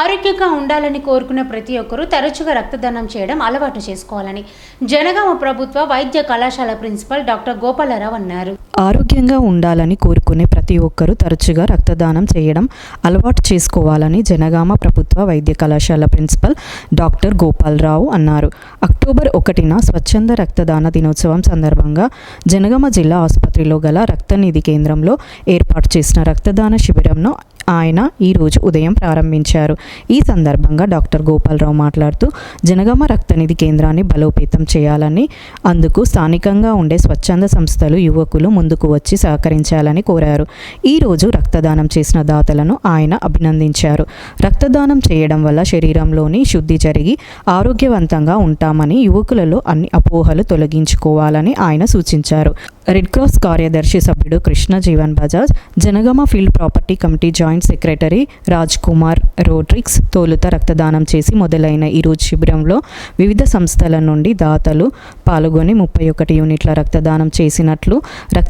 ఆరోగ్యంగా ఉండాలని కోరుకున్న ప్రతి ఒక్కరూ తరచుగా రక్తదానం చేయడం అలవాటు చేసుకోవాలని జనగామ ప్రభుత్వ వైద్య కళాశాల ప్రిన్సిపల్ డాక్టర్ గోపాలరావు అన్నారు. ఆరోగ్యంగా ఉండాలని కోరుకునే ప్రతి ఒక్కరూ తరచుగా రక్తదానం చేయడం అలవాటు చేసుకోవాలని జనగామ ప్రభుత్వ వైద్య కళాశాల ప్రిన్సిపల్ డాక్టర్ గోపాలరావు అన్నారు. అక్టోబర్ ఒకటిన స్వచ్ఛంద రక్తదాన దినోత్సవం సందర్భంగా జనగామ జిల్లా ఆసుపత్రిలో గల రక్తనిధి కేంద్రంలో ఏర్పాటు చేసిన రక్తదాన శిబిరంను ఆయన ఈరోజు ఉదయం ప్రారంభించారు. ఈ సందర్భంగా డాక్టర్ గోపాలరావు మాట్లాడుతూ జనగామ రక్తనిధి కేంద్రాన్ని బలోపేతం చేయాలని అందుకు స్థానికంగా ఉండే స్వచ్ఛంద సంస్థలు యువకులు ముందుకు వచ్చి సహకరించాలని కోరారు. ఈరోజు రక్తదానం చేసిన దాతలను ఆయన అభినందించారు. రక్తదానం చేయడం వల్ల శరీరంలోని శుద్ధి జరిగి ఆరోగ్యవంతంగా ఉంటామని యువకులలో అన్ని అపోహలు తొలగించుకోవాలని ఆయన సూచించారు. రెడ్ క్రాస్ కార్యదర్శి సభ్యుడు Krishna Jeevan Bajaj Janagama field property committee joint secretary Raj Kumar Rodricks తోలుత రక్తదానం చేసి మొదలైన ఈరోజు శిబిరంలో వివిధ సంస్థల నుండి దాతలు పాల్గొని ముప్పై ఒకటి యూనిట్ల రక్తదానం చేసినట్లు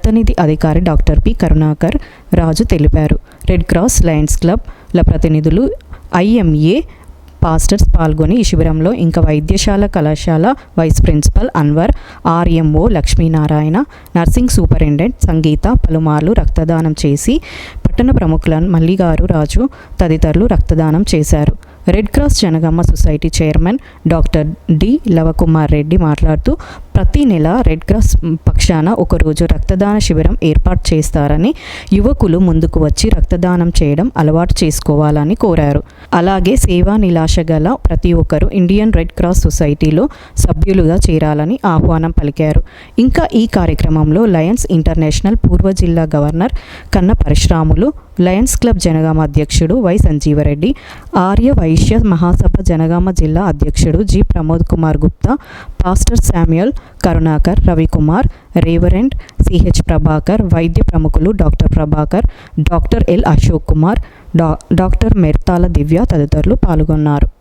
రక్తనిధి అధికారి డాక్టర్ పి. కరుణాకర్ రాజు తెలిపారు. రెడ్ క్రాస్ లయన్స్ క్లబ్ల ప్రతినిధులు ఐఎంఏ పాస్టర్స్ పాల్గొని ఈ శిబిరంలో ఇంకా వైద్యశాల కళాశాల vice principal Anwar RMO Lakshminarayana nursing superintendent Sangeetha పలుమార్లు రక్తదానం చేసి పట్టణ ప్రముఖులను మల్లిగారు రాజు తదితరులు రక్తదానం చేశారు. Red cross Janagama society chairman doctor D. Lavakumar Reddy మాట్లాడుతూ ప్రతి నెల రెడ్ క్రాస్ పక్షాన ఒకరోజు రక్తదాన శిబిరం ఏర్పాటు చేస్తారని యువకులు ముందుకు వచ్చి రక్తదానం చేయడం అలవాటు చేసుకోవాలని కోరారు. అలాగే సేవా నిలాశ గల ప్రతి ఒక్కరూ ఇండియన్ రెడ్ క్రాస్ సొసైటీలో సభ్యులుగా చేరాలని ఆహ్వానం పలికారు. ఇంకా ఈ కార్యక్రమంలో లయన్స్ ఇంటర్నేషనల్ పూర్వ జిల్లా గవర్నర్ కన్న పరిశ్రాములు లయన్స్ క్లబ్ జనగామ అధ్యక్షుడు వై సంజీవరెడ్డి ఆర్య వైశ్య మహాసభ జనగామ జిల్లా అధ్యక్షుడు G Pramod Kumar Gupta pastor Samuel Karunakar Ravikumar reverend CH Prabhakar వైద్య ప్రముఖులు doctor Prabhakar doctor L Ashok Kumar డా డాక్టర్ మెర్తాల దివ్య తదితరులు పాల్గొన్నారు.